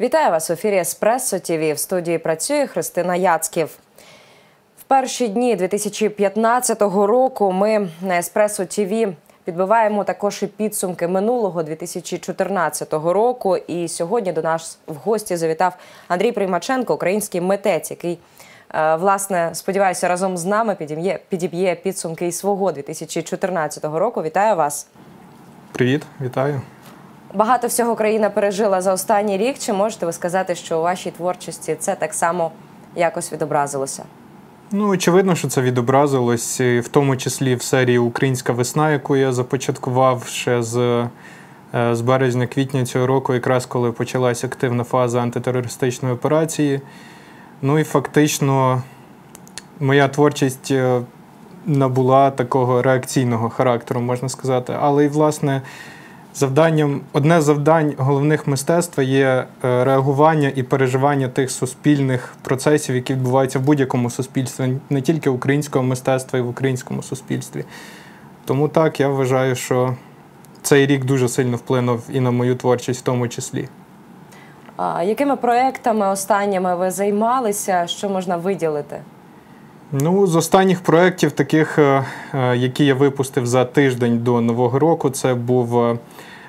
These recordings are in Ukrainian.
Вітаю вас у ефірі Еспресо ТВ. В студії працює Христина Яцьків. В перші дні 2015 року ми на Еспресо ТВ підбиваємо також і підсумки минулого 2014 року. І сьогодні до нас в гості завітав Андрій Приймаченко, український митець, який е, власне сподіваюся разом з нами підіб'є підіб'є підсумки і свого 2014 року. Вітаю вас! Привіт, вітаю. Багато всього країна пережила за останній рік. Чи можете ви сказати, що у вашій творчості це так само якось відобразилося? Ну, очевидно, що це відобразилось, в тому числі в серії Українська весна, яку я започаткував ще з, е, з березня-квітня цього року, якраз коли почалася активна фаза антитерористичної операції. Ну і фактично моя творчість е, набула такого реакційного характеру, можна сказати. Але і, власне, завданням, одне з завдань головних мистецтва є е, реагування і переживання тих суспільних процесів, які відбуваються в будь-якому суспільстві, не тільки українського мистецтва і в українському суспільстві. Тому так, я вважаю, що цей рік дуже сильно вплинув і на мою творчість в тому числі. А якими проектами останніми ви займалися? Що можна виділити? Ну, з останніх проєктів, таких, е, е, які я випустив за тиждень до Нового року, це був.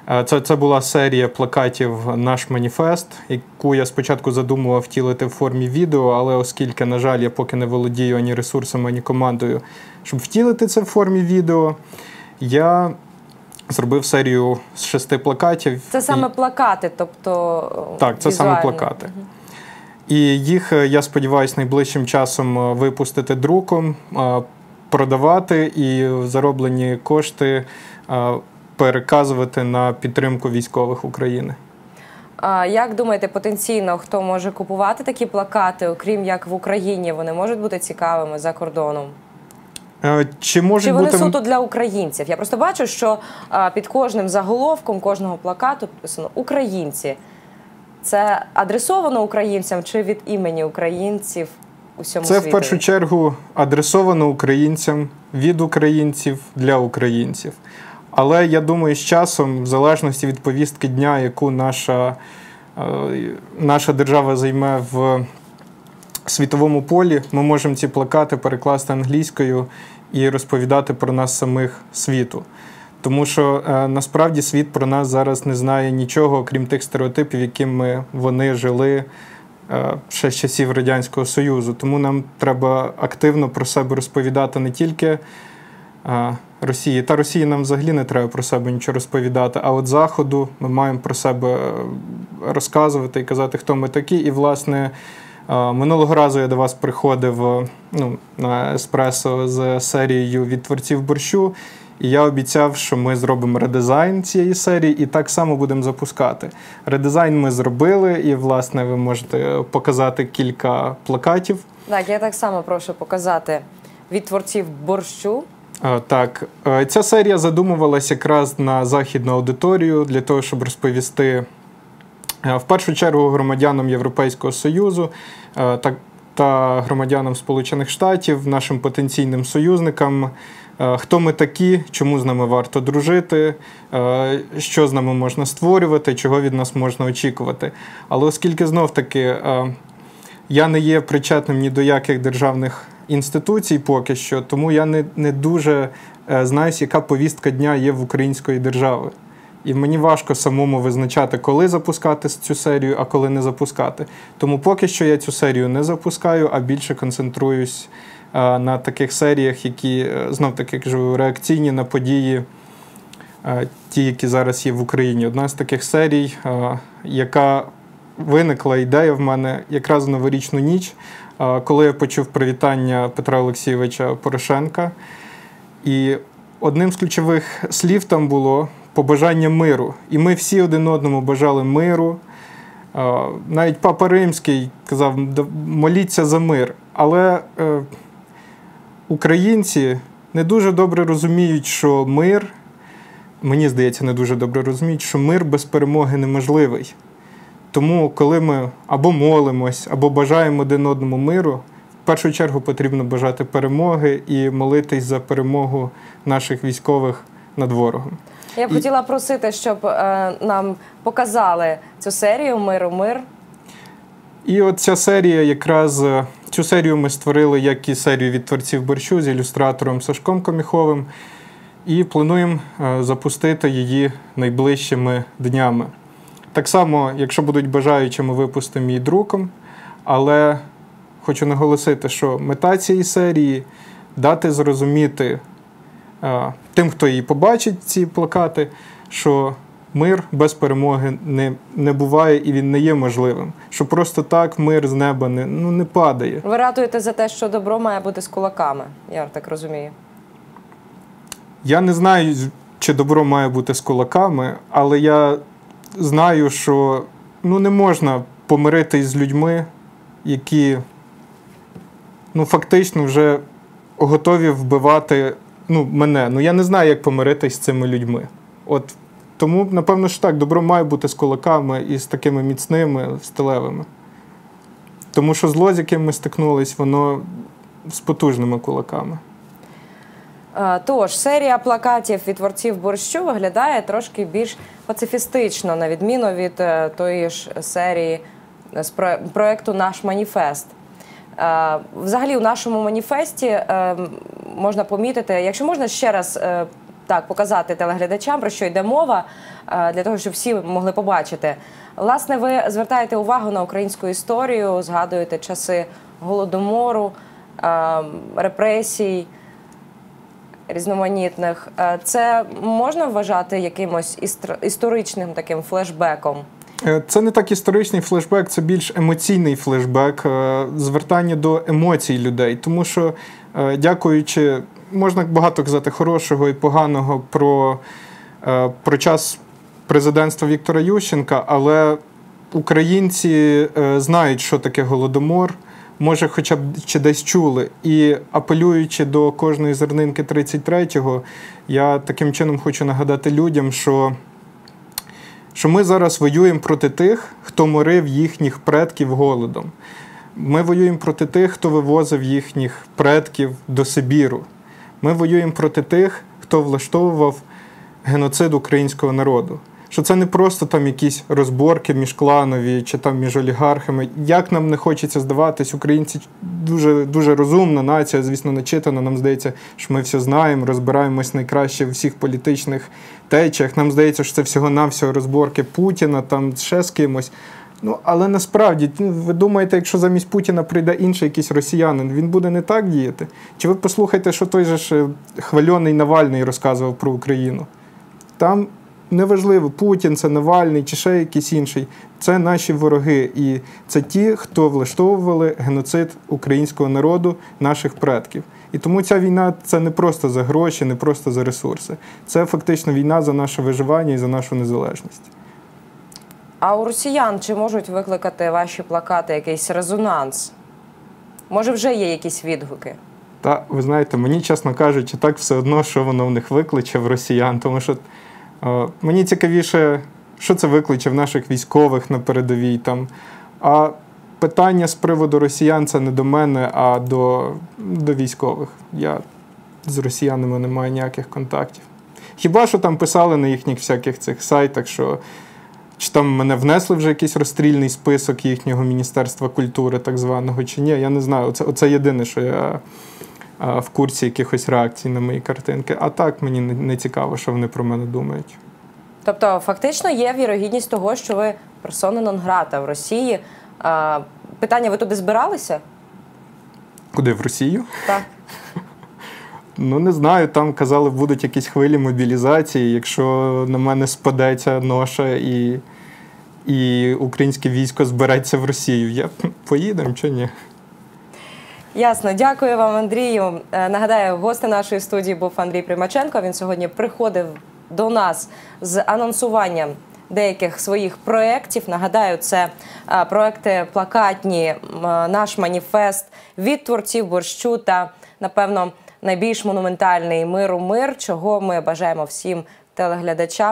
Е, Це, це була серія плакатів Наш маніфест, яку я спочатку задумував втілити в формі відео, але оскільки, на жаль, я поки не володію ані ресурсами, ані командою, щоб втілити це в формі відео, я зробив серію з шести плакатів. Це саме плакати, тобто так, це саме візуальні. плакати. І їх, е, я сподіваюся, найближчим часом е, випустити друком, е, продавати і зароблені кошти е, переказувати на підтримку військових України. А як думаєте, потенційно хто може купувати такі плакати, окрім як в Україні, вони можуть бути цікавими за кордоном? Е, Чи можуть Чи вони бути суто для українців? Я просто бачу, що під кожним заголовком кожного плакату підписано Українці. Це адресовано українцям чи від імені українців у всьому це в першу чергу адресовано українцям від українців для українців. Але я думаю, з часом, в залежності від повістки дня, яку наша, е, наша держава займе в світовому полі, ми можемо ці плакати перекласти англійською і розповідати про нас самих світу. Тому що е, насправді світ про нас зараз не знає нічого, окрім тих стереотипів, якими вони жили е, ще з часів Радянського Союзу. Тому нам треба активно про себе розповідати не тільки Росії. Та Росії нам взагалі не треба про себе нічого розповідати. А от Заходу ми маємо про себе е, розказувати і казати, хто ми такі. І, власне, е, минулого разу я до вас приходив е, ну, на еспресо з серією від творців борщу. І я обіцяв, що ми зробимо редизайн цієї серії і так само будемо запускати. Редизайн ми зробили, і, власне, ви можете показати кілька плакатів. Так, я так само прошу показати від творців борщу. Так, ця серія задумувалася якраз на західну аудиторію для того, щоб розповісти в першу чергу громадянам Європейського Союзу та, громадянам Сполучених Штатів, нашим потенційним союзникам, хто ми такі, чому з нами варто дружити, що з нами можна створювати, чого від нас можна очікувати. Але оскільки знов таки. я не є причетним ні до яких державних інституцій поки що, тому я не, не дуже е, знаю, яка повістка дня є в української держави. І мені важко самому визначати, коли запускати цю серію, а коли не запускати. Тому поки що я цю серію не запускаю, а більше концентруюсь е, на таких серіях, які е, знов таки кажу, реакційні на події, ті, які зараз є в Україні. Одна з таких серій, яка виникла ідея в мене якраз новорічну ніч, коли я почув привітання Петра Олексійовича Порошенка. І одним з ключових слів там було побажання миру. І ми всі один одному бажали миру. Навіть Папа Римський казав, моліться за мир. Але е, українці не дуже добре розуміють, що мир, мені здається, не дуже добре розуміють, що мир без перемоги неможливий. Тому, коли ми або молимось, або бажаємо один одному миру, в першу чергу потрібно бажати перемоги і молитись за перемогу наших військових над ворогом. Я б хотіла просити, щоб е, нам показали цю серію Миру мир. І от ця серія, якраз е, цю серію ми створили як і серію від творців борщу з ілюстратором Сашком Коміховим, і плануємо е, запустити її найближчими днями. Так само, якщо будуть бажаючі, ми випустимо її друком, але хочу наголосити, що мета цієї серії дати зрозуміти е, тим, хто її побачить, ці плакати, що мир без перемоги не, не буває і він не є можливим. Що просто так мир з неба не, ну, не падає. Ви ратуєте за те, що добро має бути з кулаками. Я так розумію. Я не знаю, чи добро має бути з кулаками, але я знаю, що ну, не можна помиритись з людьми, які ну, фактично вже готові вбивати ну, мене. Ну я не знаю, як помиритись з цими людьми. От тому, напевно, що так, добро має бути з кулаками і з такими міцними, сталевими. Тому що зло, з яким ми стикнулись, воно з потужними кулаками. Е, Тож, серія плакатів від творців борщу виглядає трошки більш пацифістично, на відміну від е, тої ж серії з про- проекту Наш маніфест. Е, Взагалі, у нашому маніфесті можна помітити, якщо можна ще раз так показати телеглядачам, про що йде мова, для того, щоб всі могли побачити. Власне, ви звертаєте увагу на українську історію, згадуєте часи голодомору, репресій різноманітних. Е, Це можна вважати якимось історичним таким флешбеком? Е, Це не так історичний флешбек, це більш емоційний флешбек, е, звертання до емоцій людей. Тому що, дякуючи, можна багато казати хорошого і поганого про, про час президентства Віктора Ющенка, але українці знають, що таке голодомор. Може, хоча б чи десь чули. І апелюючи до кожної зернинки 33-го, я таким чином хочу нагадати людям, що що ми зараз воюємо проти тих, хто морив їхніх предків голодом. Ми воюємо проти тих, хто вивозив їхніх предків до Сибіру. Ми воюємо проти тих, хто влаштовував геноцид українського народу. Що це не просто там якісь розборки міжкланові чи там між олігархами. Як нам не хочеться здаватись, українці дуже дуже розумна нація, звісно, начитана. Нам здається, що ми все знаємо, розбираємось найкраще в всіх політичних течіях. Нам здається, що це всього-навсього розборки Путіна, там ще з кимось. Ну, але насправді, ну, ви думаєте, якщо замість Путіна прийде інший якийсь росіянин, він буде не так діяти? Чи ви послухайте, що той же ж е, хвальоний Навальний розказував про Україну? Там неважливо, Путін, це Навальний чи ще якийсь інший. Це наші вороги. І це ті, хто влаштовували геноцид українського народу, наших предків. І тому ця війна це не просто за гроші, не просто за ресурси. Це фактично війна за наше виживання і за нашу незалежність. А у росіян чи можуть викликати ваші плакати якийсь резонанс? Може, вже є якісь відгуки? Та ви знаєте, мені, чесно кажучи, так все одно, що воно в них викличе в росіян, тому що мені цікавіше, що це викличе в наших військових на передовій там. А питання з приводу росіян це не до мене, а до, до військових. Я з росіянами не маю ніяких контактів. Хіба що там писали на їхніх всяких цих сайтах, що чи там мене внесли вже якийсь розстрільний список їхнього Міністерства культури, так званого, чи ні, я не знаю. Оце, оце єдине, що я в курсі якихось реакцій на мої картинки. А так мені не, цікаво, що вони про мене думають. Тобто, фактично є вірогідність того, що ви персона нон-грата в Росії. Питання: ви туди збиралися? Куди в Росію? Так. Ну не знаю. Там казали, будуть якісь хвилі мобілізації. Якщо на мене спаде ця ноша і, і українське військо збереться в Росію, я поїдемо чи ні? Ясно, дякую вам, Андрію. Е, Нагадаю, гостем нашої студії був Андрій Примаченко. Він сьогодні приходив до нас з анонсуванням деяких своїх проєктів. Нагадаю, це е, проекти плакатні, е, наш маніфест від творців борщу та, напевно, найбільш монументальний миру мир, чого ми бажаємо всім телеглядачам.